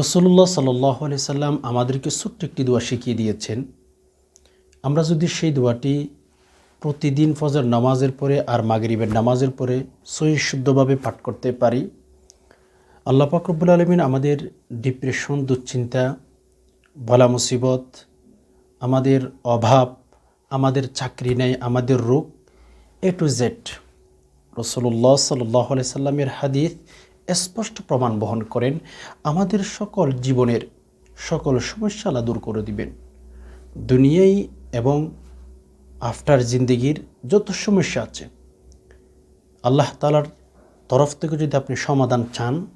রসুল্লাহ সাল্লাহ আলি সাল্লাম আমাদেরকে ছোট্ট একটি দোয়া শিখিয়ে দিয়েছেন। আমরা যদি সেই দোয়াটি প্রতিদিন ফজর নামাজের পরে আর মাগরিবের নামাজের পরে সহি শুদ্ধভাবে পাঠ করতে পারি, আল্লাহ পাকরবুল আলমিন আমাদের ডিপ্রেশন দুশ্চিন্তা বলা মুসিবত, আমাদের অভাব, আমাদের চাকরি নেই, আমাদের রোগ এ টু জেড রসল্লাহ সাল্লাহ সাল্লামের হাদিস স্পষ্ট প্রমাণ বহন করেন, আমাদের সকল জীবনের সকল সমস্যা দূর করে দিবেন। দুনিয়ায় এবং আফটার জিন্দিগির যত সমস্যা আছে, আল্লাহ তালার তরফ থেকে যদি আপনি সমাধান চান,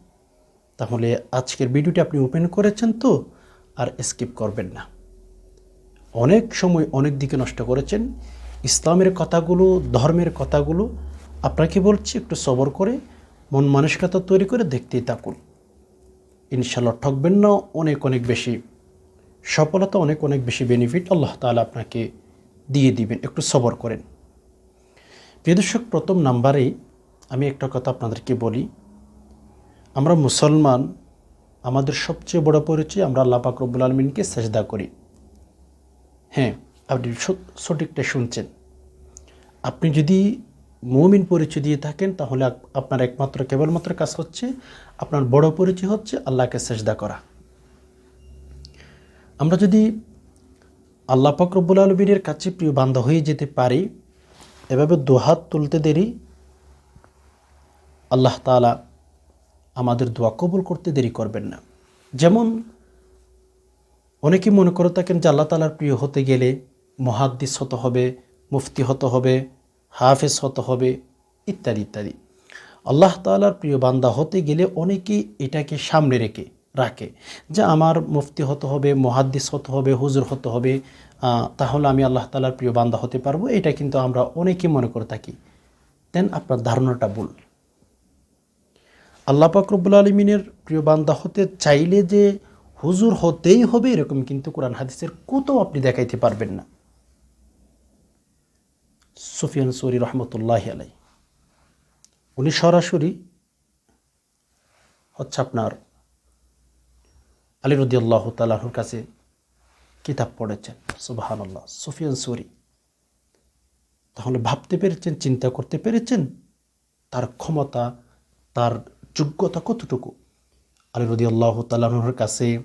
তাহলে আজকের ভিডিওটি আপনি ওপেন করেছেন তো, আর স্কিপ করবেন না। অনেক সময় অনেক দিকে নষ্ট করেছেন, ইসলামের কথাগুলো, ধর্মের কথাগুলো, আপনাকে বলছি একটু সবর করে মন মানসিকতা তৈরি করে দেখতেই থাকুন। ইনশাল্লাহ ঠকবেন না, অনেক অনেক বেশি সফলতা, অনেক অনেক বেশি বেনিফিট আল্লাহ তালা আপনাকে দিয়ে দিবেন। একটু সবর করেন। প্রিয় দর্শক, প্রথম নাম্বারেই আমি একটা কথা আপনাদেরকে বলি। আমরা মুসলমান, আমাদের সবচেয়ে বড় পরিচয় আমরা আল্লাহ পাক রব্বুল আলমিনকে সেজদা করি। হ্যাঁ আপনি সঠিকটা শুনছেন। আপনি যদি মৌমিন পরিচয় দিয়ে থাকেন, তাহলে আপনার একমাত্র, কেবলমাত্র কাজ হচ্ছে আপনার বড় পরিচয় হচ্ছে আল্লাহকে সেজদা করা। আমরা যদি আল্লাহ ফকরবুল আলমিনের কাছে প্রিয় বান্ধব হয়ে যেতে পারি, এভাবে দোহাত তুলতে দেরি, আল্লাহ তালা আমাদের দোয়া কবুল করতে দেরি করবেন না। যেমন অনেকে মনে করে থাকেন যে আল্লাহ তালার প্রিয় হতে গেলে মহাদ্দিস হতে হবে, মুফতি হতে হবে হাফেজ হতে হবে, ইত্যাদি ইত্যাদি। আল্লাহ তালার প্রিয় বান্দা হতে গেলে অনেকেই এটাকে সামনে রেখে, রাখে যে আমার মুফতি হতে হবে, মহাদ্দিস হতে হবে, হুজুর হতে হবে তাহলে আমি আল্লাহ তালার প্রিয় বান্দা হতে পারব। এটা কিন্তু আমরা অনেকে মনে করে থাকি। দেন আপনার ধারণাটা ভুল। আল্লাহ পাকরবুল আলমিনের প্রিয় বান্দা হতে চাইলে যে হুজুর হতেই হবে এরকম কিন্তু কোরআন, হাদিসের কোথাও আপনি দেখাইতে পারবেন না। সুফিয়ান সৌরি রহমতুল্লাহ আলাই উনি সরাসরি হচ্ছে আপনার আলী রদি আল্লাহ তালাহুর কাছে কিতাব পড়েছেন। সুবাহান্লাহ সুফিয়ান সৌরি। তাহলে ভাবতে পেরেছেন, চিন্তা করতে পেরেছেন, তার ক্ষমতা, তার যোগ্যতা কতটুকু? আলী রদি আল্লাহ তালাহুর কাছে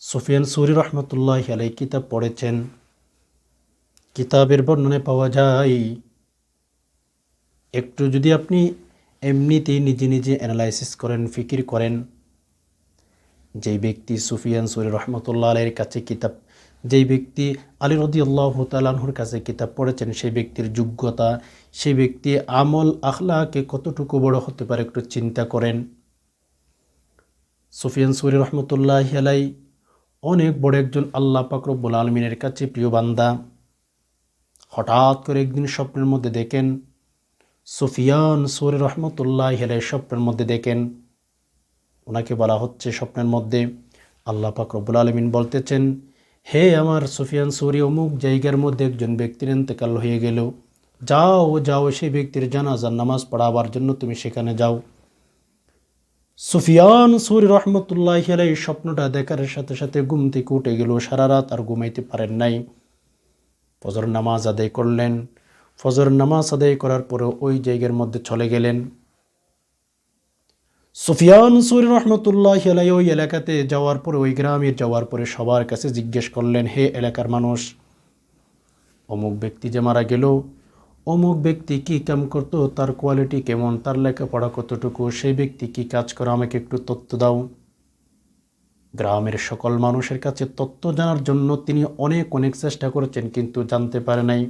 সুফিয়ান সৌরি রহমতুল্লাহ আলাই কিতাব পড়েছেন। কিতাবের বর্ণনায় পাওয়া যায়। একটু যদি আপনি এমনিতেই নিজে নিজে অ্যানালাইসিস করেন, ফিকির করেন, যেই ব্যক্তি সুফিয়ান সুরি রহমতুল্লাহ আলের কাছে কিতাব, যেই ব্যক্তি আলী রদি আল্লাহ তালাহুর কাছে কিতাব পড়েছেন, সেই ব্যক্তির যোগ্যতা, সেই ব্যক্তি আমল আখলাকে কতটুকু বড় হতে পারে একটু চিন্তা করেন। সুফিয়ান সুরি রহমতুল্লাহ আলাই অনেক বড় একজন আল্লাহ পাকরব্বুল আলমিনের কাছে প্রিয় বান্দা। হঠাৎ করে একদিন স্বপ্নের মধ্যে দেখেন, সুফিয়ান সুর রহমতুল্লাহ হেলে স্বপ্নের মধ্যে দেখেন, ওনাকে বলা হচ্ছে স্বপ্নের মধ্যে। আল্লাহ পাক রব্বুল আলমিন বলতেছেন, হে আমার সুফিয়ান সুরি, অমুক জায়গার মধ্যে একজন ব্যক্তির এতেকাল হয়ে গেল। যাও যাও, সেই ব্যক্তির জানাজার নামাজ পড়াবার জন্য তুমি সেখানে যাও। সুফিয়ান সুরি রহমতুল্লাহ এই স্বপ্নটা দেখার সাথে সাথে ঘুম থেকে উঠে গেল, সারা রাত আর ঘুমাইতে পারেন নাই। ফজর নামাজ আদায় করলেন। ফজর নামাজ আদায় করার পরে ওই জায়গার মধ্যে চলে গেলেন। সুফিয়ান সুর রহমতুল্লাহ আলাই ওই এলাকাতে যাওয়ার পরে, ওই গ্রামে যাওয়ার পরে সবার কাছে জিজ্ঞেস করলেন, হে এলাকার মানুষ, অমুক ব্যক্তি যে মারা গেল, অমুক ব্যক্তি কি কাম করতো, তার কোয়ালিটি কেমন, তার লেখাপড়া কতটুকু, সেই ব্যক্তি কি কাজ করে, আমাকে একটু তথ্য দাও। গ্রামের সকল মানুষের কাছে তথ্য জানার জন্য তিনি অনেক অনেক চেষ্টা করেছেন, কিন্তু জানতে পারে নাই।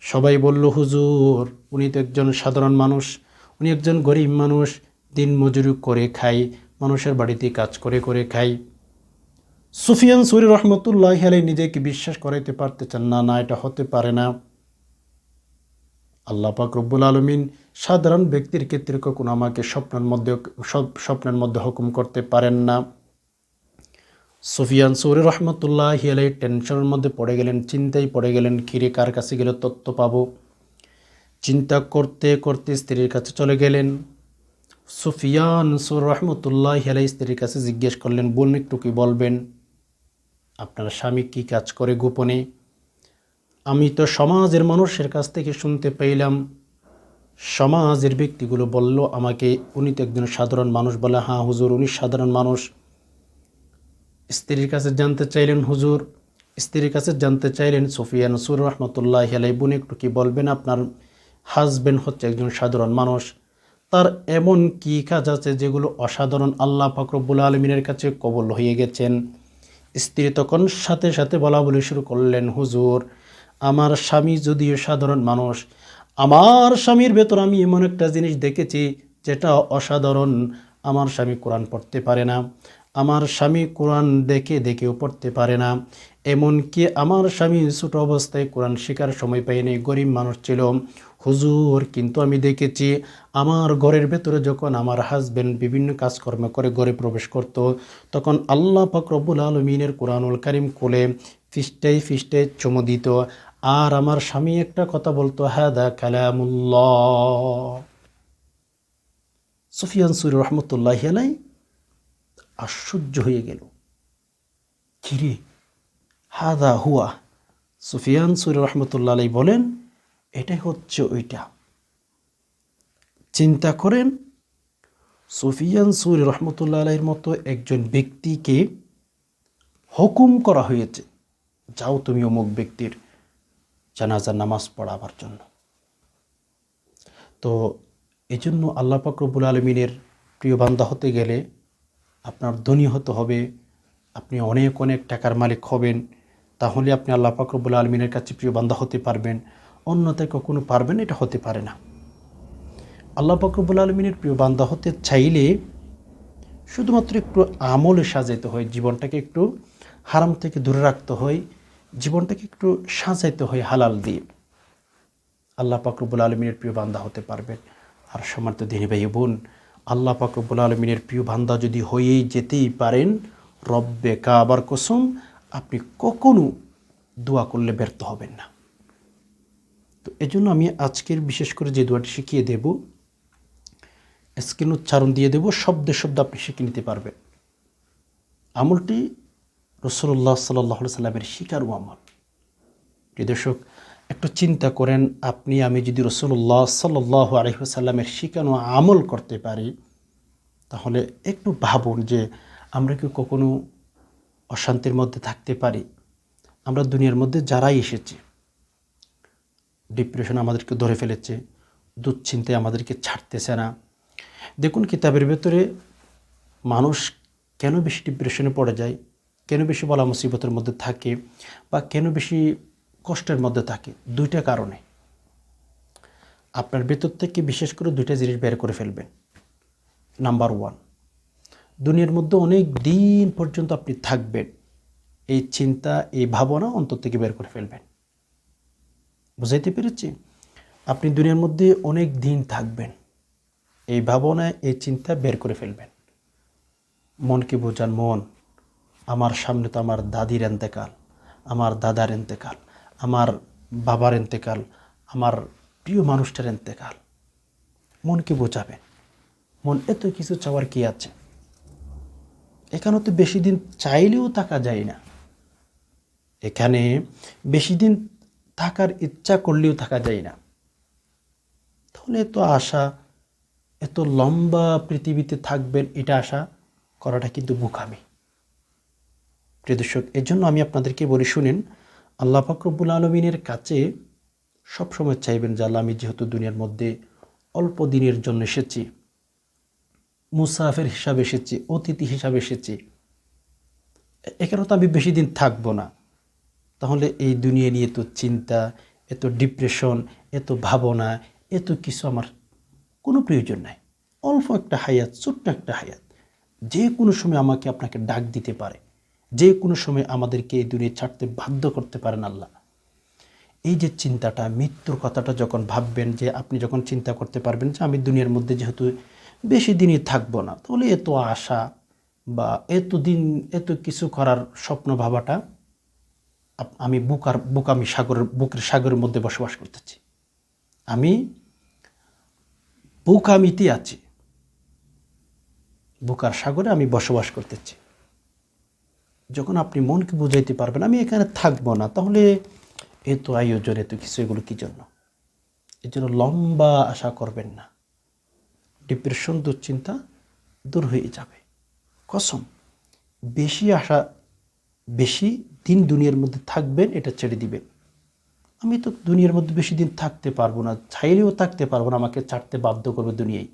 সবাই বলল, হুজুর, উনি তো একজন সাধারণ মানুষ, উনি একজন গরিব মানুষ, দিন মজুরি করে খাই, মানুষের বাড়িতে কাজ করে করে খাই। সুফিয়ান সুরি রহমতুল্লাহ আলাই নিজেকে বিশ্বাস করাইতে পারতেছেন না না, এটা হতে পারে না। আল্লাহ পাক রব্বুল আলমিন সাধারণ ব্যক্তির ক্ষেত্রে কখনো আমাকে স্বপ্নের মধ্যে স্বপ্নের মধ্যে হুকুম করতে পারেন না। সুফিয়ান সৌরি রহমতুল্লাহ হিয়ালাই টেনশনের মধ্যে পড়ে গেলেন, চিন্তায় পড়ে গেলেন, খিরে কার কাছে গেলে তথ্য পাব? চিন্তা করতে করতে স্ত্রীর কাছে চলে গেলেন। সুফিয়ান সুর রহমতুল্লাহ আলাই স্ত্রীর কাছে জিজ্ঞেস করলেন বোন একটু কি বলবেন? আপনার স্বামী কি কাজ করে গোপনে? আমি তো সমাজের মানুষের কাছ থেকে শুনতে পেলাম। সমাজের ব্যক্তিগুলো বলল, আমাকে উনি তো একজন সাধারণ মানুষ বলে হ্যাঁ হুজুর, উনি সাধারণ মানুষ। স্ত্রীর কাছে জানতে চাইলেন হুজুর, স্ত্রীর কাছে জানতে চাইলেন সুফিয়ান সুর রহমতুল্লাহ আলাই বোন একটু কি বলবেন? আপনার হাজবেন্ড হচ্ছে একজন সাধারণ মানুষ। তার এমন কি কাজ আছে যেগুলো অসাধারণ? আল্লাহ ফকরবুল আলমিনের কাছে কবল হয়ে গেছেন। স্ত্রী তখন সাথে সাথে বলা বলি শুরু করলেন, হুজুর, আমার স্বামী যদিও সাধারণ মানুষ, আমার স্বামীর ভেতর আমি এমন একটা জিনিস দেখেছি যেটা অসাধারণ। আমার স্বামী কোরআন পড়তে পারে না। আমার স্বামী কোরআন দেখে দেখেও পড়তে পারে না। এমনকি আমার স্বামী ছোট অবস্থায় কোরআন শেখার সময় পায়নি গরিব মানুষ ছিল। হুজুর, কিন্তু আমি দেখেছি আমার ঘরের ভেতরে যখন আমার হাজব্যান্ড বিভিন্ন কাজকর্ম করে ঘরে প্রবেশ করত, তখন আল্লাহ ফকরবুল আলমিনের কোরআনুল কারিম কোলে ফিস্টাই ফিস্টাই চুমু দিত। আর আমার স্বামী একটা কথা বলতো হ্যাঁ দা কালামুল্লাহ। সুফিয়ান সুর রহমতুল্লাহ আলাই আশ্চর্য হয়ে গেল। কিরে? হাদা হুয়া। সুফিয়ান সুর রহমতুল্লাহ আলাই বলেন, এটাই হচ্ছে ওইটা। চিন্তা করেন, সুফিয়ান সুর রহমতুল্লাহ আলাইয়ের মতো একজন ব্যক্তিকে হুকুম করা হয়েছে, যাও তুমি অমুক ব্যক্তির জানাজার নামাজ পড়াবার জন্য। তো এই জন্য আল্লাহ পাকরবুল আলমিনের প্রিয় বান্দা হতে গেলে আপনার ধনী হতে হবে, আপনি অনেক অনেক টাকার মালিক হবেন, তাহলে আপনি আল্লাহ পাকরবুল আলমিনের কাছে প্রিয় বান্দা হতে পারবেন অন্যথায় কখনো পারবেন এটা হতে পারে না। আল্লাহ পাকরবুল আলমিনের প্রিয় বান্দা হতে চাইলে শুধুমাত্র একটু আমলে সাজাইতে হয়, জীবনটাকে একটু হারাম থেকে দূরে রাখতে হয়, জীবনটাকে একটু সাজাইতে হয় হালাল দিয়ে। আল্লাহ পাকরবুল আলমিনের প্রিয় বান্দা হতে পারবেন। আর সমার্থ দিনী ভাই বোন আল্লাহ পাকরবুল আলমিনের প্রিয় ভান্দা যদি হয়েই যেতেই পারেন, রব্বে কাবার কসম, আপনি কখনো দোয়া করলে ব্যর্থ হবেন না। তো এজন্য আমি আজকের বিশেষ করে যে দোয়াটি শিখিয়ে দেব, স্ক্রিন উচ্চারণ দিয়ে দেব, শব্দে শব্দ আপনি শিখে নিতে পারবেন। আমলটি রসুল্লাহ সাল্লাহ সাল্লামের শিকার আমল। প্রিয় দর্শক একটু চিন্তা করেন, আপনি, আমি যদি রসুল্লাহ সাল্লাহ আলহিসাল্লামের শিকানো আমল করতে পারি, তাহলে একটু ভাবুন যে আমরা কি কখনো অশান্তির মধ্যে থাকতে পারি? আমরা দুনিয়ার মধ্যে যারাই এসেছি ডিপ্রেশন আমাদেরকে ধরে ফেলেছে, দুশ্চিন্তায় আমাদেরকে ছাড়তেছে না। দেখুন, কিতাবের ভেতরে মানুষ কেন বেশি ডিপ্রেশনে পড়ে যায়, কেন বেশি বলা মুসিবতের মধ্যে থাকে, বা কেন বেশি কষ্টের মধ্যে থাকে, দুইটা কারণে। আপনার ভেতর থেকে বিশেষ করে দুইটা জিনিস বের করে ফেলবেন। নাম্বার ওয়ান দুনিয়ার মধ্যে অনেক দিন পর্যন্ত আপনি থাকবেন, এই চিন্তা, এই ভাবনা অন্তর থেকে বের করে ফেলবেন। বুঝাইতে পেরেছি? আপনি দুনিয়ার মধ্যে অনেক দিন থাকবেন, এই ভাবনা, এই চিন্তা বের করে ফেলবেন। মনকে বোঝান, মন, আমার সামনে তো আমার দাদির এন্তেকাল, আমার দাদার এন্তেকাল। আমার বাবার এন্তেকাল আমার প্রিয় মানুষটার এন্তেকাল মনকে বোঝাবেন মন এত কিছু চাওয়ার কি আছে? এখানে তো বেশি দিন চাইলেও থাকা যায় না। এখানে বেশি দিন থাকার ইচ্ছা করলেও থাকা যায় না। তাহলে এত আশা, এত লম্বা পৃথিবীতে থাকবেন, এটা আশা করাটা কিন্তু বোকামি। প্রিয় দর্শক, এর জন্য আমি আপনাদেরকে বলি, শুনেন আল্লাহ ফাকরবুল আলমিনের কাছে সবসময় চাইবেন যে, আল্লাহ আমি যেহেতু দুনিয়ার মধ্যে অল্প দিনের জন্য এসেছি, মুসাফের হিসাবে এসেছি, অতিথি হিসাবে এসেছি এখানে তো আমি বেশি দিন থাকব না। তাহলে এই দুনিয়া নিয়ে এত চিন্তা, এত ডিপ্রেশন, এত ভাবনা, এত কিছু আমার কোনো প্রয়োজন নাই। অল্প একটা হায়াত, ছোট্ট একটা হায়াত, যে কোনো সময় আমাকে আপনাকে ডাক দিতে পারে। যে কোনো সময় আমাদেরকে এই দুনিয়া ছাড়তে বাধ্য করতে পারেন আল্লাহ। এই যে চিন্তাটা, মৃত্যুর কথাটা যখন ভাববেন যে আপনি যখন চিন্তা করতে পারবেন যে আমি দুনিয়ার মধ্যে যেহেতু বেশি দিনই থাকব না, তাহলে এত আশা বা এত দিন, এত কিছু করার স্বপ্ন ভাবাটা আমি বুকার বুকামি সাগরের, বুকের সাগরের মধ্যে বসবাস করতেছি। আমি বুকামিতে আছি বুকার সাগরে আমি বসবাস করতেছি। যখন আপনি মনকে বুঝাইতে পারবেন, আমি এখানে থাকব না। তাহলে এ তো আয়োজন এত কিছু, এগুলো কী জন্য? এর জন্য লম্বা আশা করবেন না। ডিপ্রেশন, দুশ্চিন্তা দূর হয়ে যাবে। কসম, বেশি আশা, বেশি দিন দুনিয়ার মধ্যে থাকবেন, এটা ছেড়ে দিবেন। আমি তো দুনিয়ার মধ্যে বেশি দিন থাকতে পারব না, চাইলেও থাকতে পারব না, আমাকে ছাড়তে বাধ্য করবে দুনিয়ায়।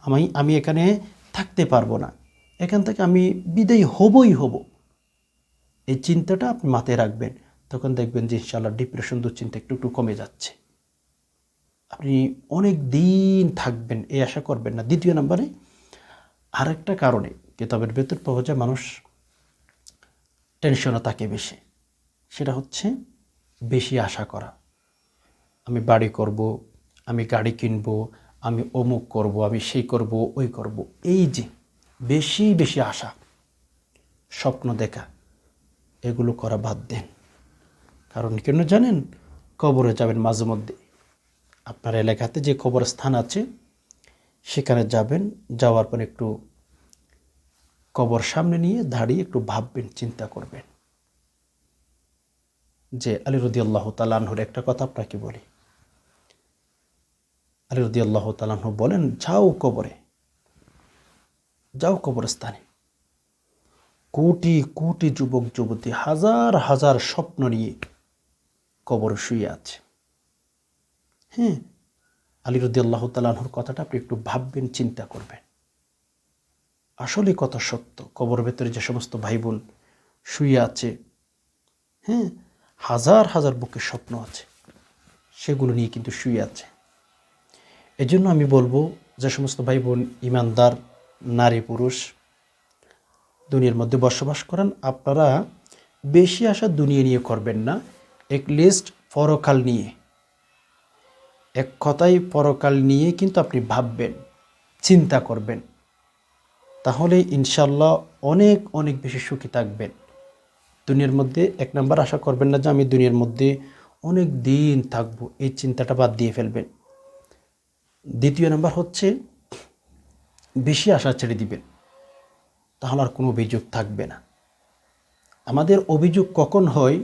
আমি আমি এখানে থাকতে পারব না। এখান থেকে আমি বিদায়ী হবই হব। এই চিন্তাটা আপনি মাথায় রাখবেন, তখন দেখবেন যে ইনশাল্লাহ ডিপ্রেশন দুশ্চিন্তা একটু একটু কমে যাচ্ছে। আপনি অনেক দিন থাকবেন, এই আশা করবেন না। দ্বিতীয় নম্বরে, আরেকটা কারণে কিতাবের ভেতর পাওয়া যায় মানুষ টেনশনও থাকে বেশি। সেটা হচ্ছে বেশি আশা করা। আমি বাড়ি করব, আমি গাড়ি কিনব, আমি অমুক করব, আমি সেই করব, ওই করব। এই যে বেশি বেশি আশা, স্বপ্ন দেখা এগুলো করা বাদ দেন। কারণ কেন জানেন? কবরে যাবেন মাঝে মধ্যে। আপনার এলাকাতে যে কবরস্থান আছে, সেখানে যাবেন, যাওয়ার পর একটু কবর সামনে নিয়ে দাঁড়িয়ে একটু ভাববেন, চিন্তা করবেন। যে আলী আল্লাহ তালাহর একটা কথা আপনাকে বলি। আলী আল্লাহ তালাহ বলেন, যাও কবরে, যাও কবরস্থানে। কোটি কোটি যুবক, যুবতী হাজার হাজার স্বপ্ন নিয়ে কবর শুয়ে আছে। হ্যাঁ আলী রদি আল্লাহ তালাহর কথাটা আপনি একটু ভাববেন, চিন্তা করবেন। আসলে কত সত্য, কবর ভেতরে যে সমস্ত ভাই বোন শুয়ে আছে হ্যাঁ হাজার হাজার বুকের স্বপ্ন আছে, সেগুলো নিয়ে কিন্তু শুয়ে আছে। এজন্য আমি বলব, যে সমস্ত ভাই বোন ইমানদার, নারী, পুরুষ দুনিয়ার মধ্যে বসবাস করেন, আপনারা বেশি আশা দুনিয়া নিয়ে করবেন না এক লিস্ট পরকাল নিয়ে। এক কথাই পরকাল নিয়ে কিন্তু আপনি ভাববেন, চিন্তা করবেন। তাহলে ইনশাল্লাহ অনেক অনেক বেশি সুখী থাকবেন। দুনিয়ার মধ্যে এক নাম্বার আশা করবেন না যে আমি দুনিয়ার মধ্যে অনেক দিন থাকব, এই চিন্তাটা বাদ দিয়ে ফেলবেন। দ্বিতীয় নাম্বার হচ্ছে, বেশি আশা ছেড়ে দিবেন। তাহলে আর কোনো অভিযোগ থাকবে না। আমাদের অভিযোগ কখন হয়,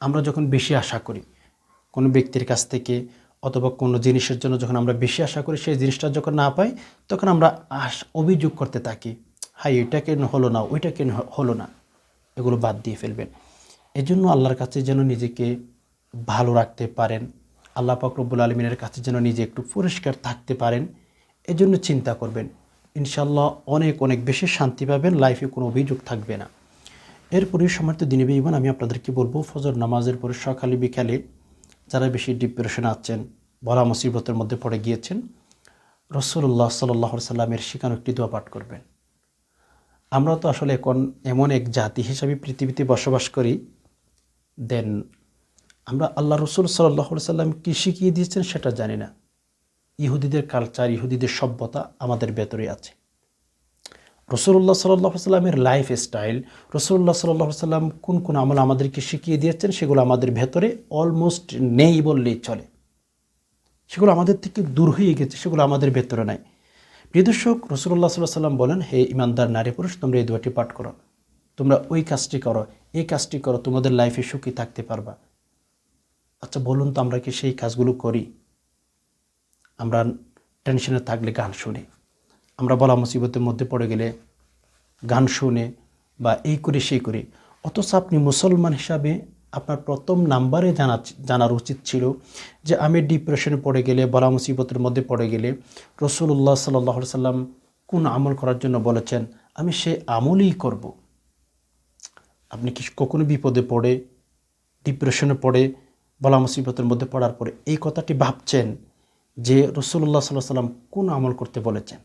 আমরা যখন বেশি আশা করি, কোনো ব্যক্তির কাছ থেকে অথবা কোনো জিনিসের জন্য যখন আমরা বেশি আশা করি, সেই জিনিসটা যখন না পাই, তখন আমরা আশ, অভিযোগ করতে থাকি, হাই, এটা কেন হলো না, ওইটা কেন হলো না? এগুলো বাদ দিয়ে ফেলবেন। এজন্য আল্লাহর কাছে যেন নিজেকে ভালো রাখতে পারেন, আল্লাহ পাকরবুল আলমিনের কাছে যেন নিজে একটু পরিষ্কার থাকতে পারেন, এজন্য চিন্তা করবেন। ইনশাল্লাহ অনেক অনেক বেশি শান্তি পাবেন লাইফে কোনো অভিযোগ থাকবে না। এরপরে সমর্থ দিনে ইমান আমি আপনাদেরকে বলব, ফজর নামাজের পরে সকালে, বিকালে যারা বেশি ডিপ্রেশনে আছেন, বলা মুসিবতের মধ্যে পড়ে গিয়েছেন রসুল্লাহ সাল্লাহ সাল্লামের শিখানো একটি দোয়া পাঠ করবেন। আমরা তো আসলে এখন এমন এক জাতি হিসাবে পৃথিবীতে বসবাস করি, দেন আমরা আল্লাহ রসুল সাল্লাহ সাল্লাম কী শিখিয়ে দিয়েছেন সেটা জানি না। ইহুদিদের কালচার ইহুদিদের সভ্যতা আমাদের ভেতরে আছে। রসুল্লাহ সাল্লাহ সাল্লামের লাইফ স্টাইল রসুল্লাহ সাল্লাহ সাল্লাম কোন কোন আমল আমাদেরকে শিখিয়ে দিয়েছেন, সেগুলো আমাদের ভেতরে অলমোস্ট নেই বললেই চলে। সেগুলো আমাদের থেকে দূর হয়ে গেছে, সেগুলো আমাদের ভেতরে নাই। প্রিয় দর্শক, রসুল্লাহ সাল্লাহ সাল্লাম বলেন, হে ইমানদার নারী পুরুষ, তোমরা এই দুয়াটি পাঠ করো। তোমরা ওই কাজটি করো, এই কাজটি করো, তোমাদের লাইফে সুখী থাকতে পারবা। আচ্ছা বলুন তো আমরা কি সেই কাজগুলো করি? আমরা টেনশনে থাকলে গান শুনি। আমরা বলা মুসিবতের মধ্যে পড়ে গেলে গান শুনে বা এই করে সেই করে। অথচ আপনি মুসলমান হিসাবে আপনার প্রথম নাম্বারে জানা জানার উচিত ছিল যে আমি ডিপ্রেশনে পড়ে গেলে, বলা মুসিবতের মধ্যে পড়ে গেলে রসুল্লাহ সাল্লাহ সাল্লাম কোন আমল করার জন্য বলেছেন, আমি সে আমলই করব। আপনি কি কখনো বিপদে পড়ে ডিপ্রেশনে পড়ে, বলা মুসিবতের মধ্যে পড়ার পরে এই কথাটি ভাবছেন? যে রসুল্লাহ সাল্লাহ সাল্লাম কোন আমল করতে বলেছেন?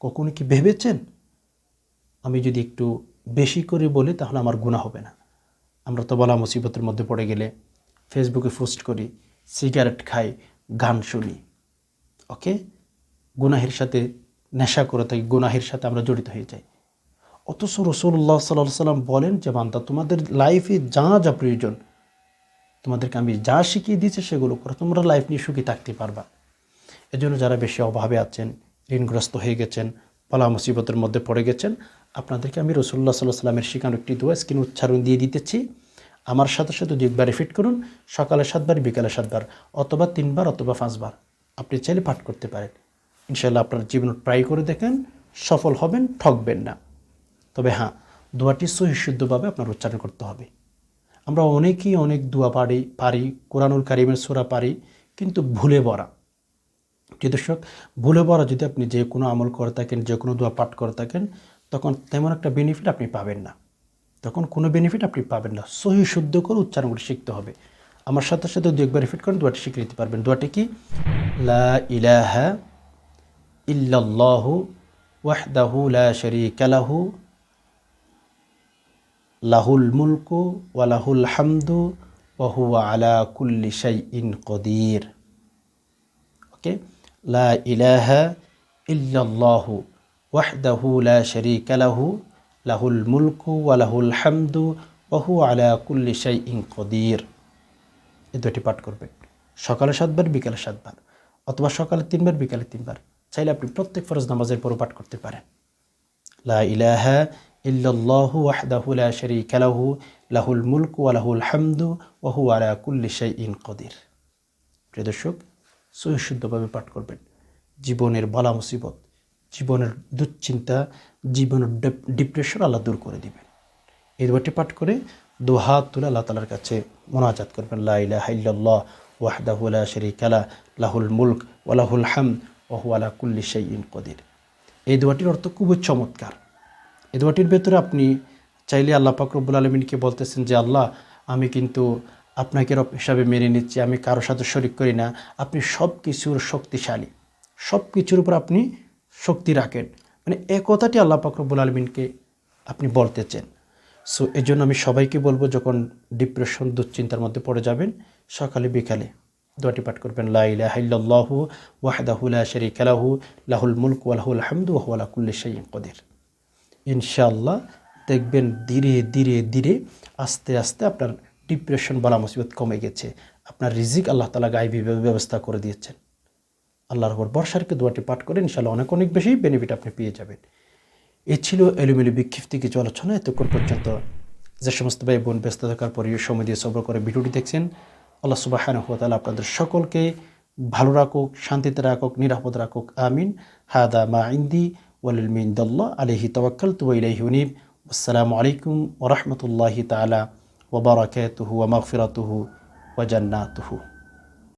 কখনো কি ভেবেছেন? আমি যদি একটু বেশি করে বলি, তাহলে আমার গুণা হবে না। আমরা তো বলা মুসিবতের মধ্যে পড়ে গেলে ফেসবুকে পোস্ট করি, সিগারেট খাই, গান শুনি, ওকে? গুনাহের সাথে নেশা করে থাকি, গুনাহের সাথে আমরা জড়িত হয়ে যাই। অথচ রসুল্লাহ সাল্লাহ সাল্লাম বলেন যে, বান্দা, তোমাদের লাইফে যা যা প্রয়োজন, তোমাদেরকে আমি যা শিখিয়ে দিয়েছি, সেগুলো করো। তোমরা লাইফ নিয়ে সুখী থাকতে পারবা। এজন্য যারা বেশি অভাবে আছেন, ঋণগ্রস্ত হয়ে গেছেন, পালা মুসিবতের মধ্যে পড়ে গেছেন, আপনাদেরকে আমি রসুল্লাহ সাল্লাহ সাল্লামের শিকানো একটি দোয়া স্ক্রিন উচ্চারণ দিয়ে দিতেছি। আমার সাথে সাথে দুই একবার রিপিট করুন, সকালে সাতবার, বিকালে সাতবার, অথবা তিনবার অথবা পাঁচবার। আপনি চাইলে পাঠ করতে পারেন। ইনশাল্লাহ আপনার জীবন ট্রাই করে দেখেন, সফল হবেন, ঠকবেন না। তবে হ্যাঁ দোয়াটি সহিশুদ্ধভাবে আপনার উচ্চারণ করতে হবে। আমরা অনেকেই অনেক দোয়া পারি পারি, কোরআনুল কারিমের সোরা পারি, কিন্তু ভুলে বরা প্রিয় দর্শক, ভুলে বরা যদি আপনি যে কোনো আমল করে থাকেন, যে কোনো দোয়া পাঠ করে থাকেন, তখন তেমন একটা বেনিফিট আপনি পাবেন না। তখন কোনো বেনিফিট আপনি পাবেন না। সহি, শুদ্ধ করে উচ্চারণ করে শিখতে হবে। আমার সাথে সাথে দু একবার রিপিট করেন দোয়াটি শিখে নিতে পারবেন। দোয়াটি কি? লা ওয়াহদাহু লা শারীকা লাহু, লাহুল মুলকু ওয়া হামদু ওয়া হুয়া আলা কুল্লি শাইইন কদির। ওকে? লা ইলাহা ইল্লাল্লাহু ওয়াহদাহু লা শারীকা লাহু, লাহুল মুলকু ওয়া লাহুল হামদু আলা কুল্লি শাইইন এই দুটি পাঠ করবেন। সকালে সাতবার, বিকালে সাতবার অথবা সকালে তিনবার, বিকালে তিনবার। চাইলে আপনি প্রত্যেক ফরজ নামাজের পরও পাঠ করতে পারেন। লা ইলাহা ইল্লাল্লাহু ওয়াহদাহু লা শারীকা লাহু, লাহুল মুলকু লাহুল হামদু ওয়া হুয়া আলা কুল্লি শাইইন প্রিয় দর্শক সুশুদ্ধভাবে পাঠ করবেন। জীবনের বালা মুসিবত, জীবনের দুশ্চিন্তা, জীবনের ডিপ্রেশন আল্লাহ দূর করে দিবেন। এই দুটি পাঠ করে হাত তুলে আল্লাহ তালার কাছে মোনাজাত করবেন। লা ইলাহা ইল্লাল্লাহ ওয়াহদাহু লা শারীকা লা, লাহুল মুলক ওয়া লাহুল হামদ ওয়া হুয়া আলা কুল্লি শাইইন কদির। এই দোয়াটির অর্থ খুবই চমৎকার। এই দোয়াটির ভেতরে আপনি চাইলে আল্লাহ পাকরবুল আলমিনকে বলতেছেন যে, আল্লাহ, আমি কিন্তু আপনাকে রব হিসাবে মেনে নিচ্ছি, আমি কারোর সাথে শরিক করি না। আপনি সব কিছুর শক্তিশালী। সব কিছুর উপর আপনি শক্তি রাখেন। মানে এ কথাটি আল্লাহ পাকরবুল আলমিনকে আপনি বলতেছেন। সো এই জন্য আমি সবাইকে বলব, যখন ডিপ্রেশন দুশ্চিন্তার মধ্যে পড়ে যাবেন, সকালে, বিকালে দোয়াটি পাঠ করবেন, লা ইলাহা ইল্লাল্লাহু ওয়াহদাহু লা শারীকা লাহু, লাহুল মুলকু ওয়া লাহুল হামদু কুল্লি শাইইন কদির ইনশাআল্লাহ দেখবেন ধীরে ধীরে ধীরে আস্তে আস্তে আপনার ডিপ্রেশন বলা মুসিবত কমে গেছে। আপনার রিজিক আল্লাহ তালা গাইবি ব্যবস্থা করে দিয়েছেন। আল্লাহর উপর বর্ষারকে দোয়াটি পাঠ করেন? ইনশাআল্লাহ অনেক অনেক বেশি বেনিফিট আপনি পেয়ে যাবেন। এ ছিল এলোমেলো বিক্ষিপ্তি কিছু আলোচনা। এতক্ষণ পর্যন্ত যে সমস্ত ভাই বোন ব্যস্ত থাকার পরে সময় দিয়ে সবর করে ভিডিওটি দেখছেন, আল্লাহ সুবাহ তালা আপনাদের সকলকে ভালো রাখুক, শান্তিতে রাখুক, নিরাপদ রাখুক। আমিন। হাদা মা ইন্দি ওয়ালিল মিন্দল্লাহ আলহি তওয়াক্কাল তু ইলাইহি উনিব। আসসালামু আলাইকুম ওরহমতুল্লাহি তালা ওবরাকাতুহু ওয়া মাগফিরাতুহু ওয়া জান্নাতুহু